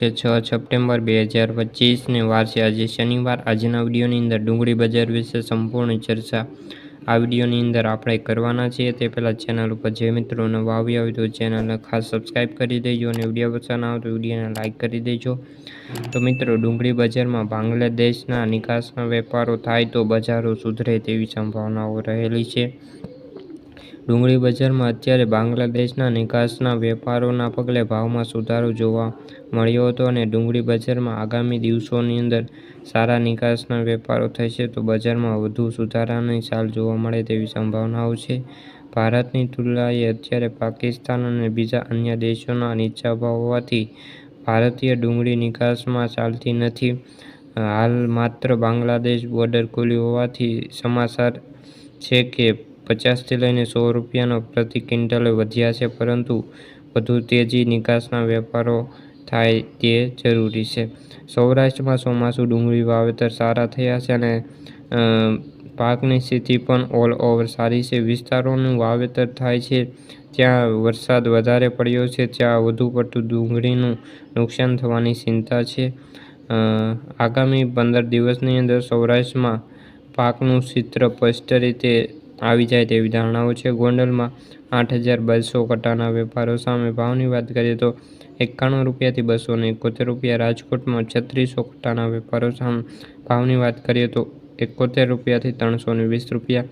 કે છ સપ્ટેમ્બર બે હજાર પચીસને વાર છે આજે શનિવાર આજના વિડીયોની અંદર ડુંગળી બજાર વિશે સંપૂર્ણ ચર્ચા આ વિડીયોની અંદર આપણે કરવાના છીએ. તે પહેલાં ચેનલ ઉપર જે મિત્રો નવા આવ્યા હોય તો ચેનલને ખાસ સબસ્ક્રાઈબ કરી દેજો અને વીડિયો પસંદ આવે તો વિડીયોને લાઇક કરી દેજો. તો મિત્રો, ડુંગળી બજારમાં બાંગ્લાદેશના નિકાસના વેપારો થાય તો બજારો સુધરે તેવી સંભાવનાઓ રહેલી છે. ડુંગળી બજારમાં અત્યારે બાંગ્લાદેશના નિકાસના વેપારોના પગલે ભાવમાં સુધારો જોવા મળ્યો હતો અને ડુંગળી બજારમાં આગામી દિવસોની અંદર સારા નિકાસના વેપારો થશે તો બજારમાં વધુ સુધારાની ચાલ જોવા મળે તેવી સંભાવનાઓ છે. ભારતની તુલનાએ અત્યારે પાકિસ્તાન અને બીજા અન્ય દેશોના નીચા ભાવ હોવાથી ભારતીય ડુંગળી નિકાસમાં ચાલતી નથી. હાલ માત્ર બાંગ્લાદેશ બોર્ડર ખુલ્યું હોવાથી સમાચાર છે કે પચાસથી લઈને સો રૂપિયાનો પ્રતિ ક્વિન્ટલે વધ્યા છે, પરંતુ વધુ તેજી નિકાસના વેપારો થાય તે જરૂરી છે. સૌરાષ્ટ્રમાં ચોમાસું ડુંગળી વાવેતર સારા થયા છે અને પાકની સ્થિતિ પણ ઓલ ઓવર સારી છે. વિસ્તારોનું વાવેતર થાય છે, જ્યાં વરસાદ વધારે પડ્યો છે, ત્યાં વધુ પડતું ડુંગળીનું નુકસાન થવાની ચિંતા છે. આગામી પંદર દિવસની અંદર સૌરાષ્ટ્રમાં પાકનું ચિત્ર સ્પષ્ટ રીતે આવી જાય તેવી ધારણાઓ છે. ગોંડલમાં આઠ હજાર બસો કટ્ટાના વેપારો સામે ભાવની વાત કરીએ તો એકાણું રૂપિયાથી બસો ને એકોતેર રૂપિયા, રાજકોટમાં છત્રીસો કટ્ટાના વેપારો સામે ભાવની વાત કરીએ તો એકોતેર રૂપિયાથી ત્રણસો ને વીસ રૂપિયા.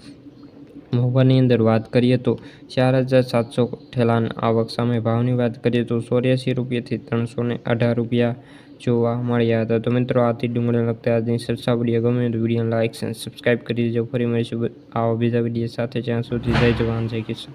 મહુવાની અંદર વાત કરીએ તો ચાર હજાર સાતસો ઠેલાની આવક સામે ભાવની વાત કરીએ તો ચોર્યાસી રૂપિયાથી ત્રણસો ને અઢાર રૂપિયા. જોવા મળ્યા હતા. તો મિત્રો, આથી ડુંગળી લગતા આજની સરસા વીડિયો ગમે તો વીડિયો લાઇક્સ અને સબસ્ક્રાઈબ કરી દેજો. ફરી મળીશું આવા બીજા વીડિયો સાથે. જ્યાં સુધી જય જવાન, જય કિશન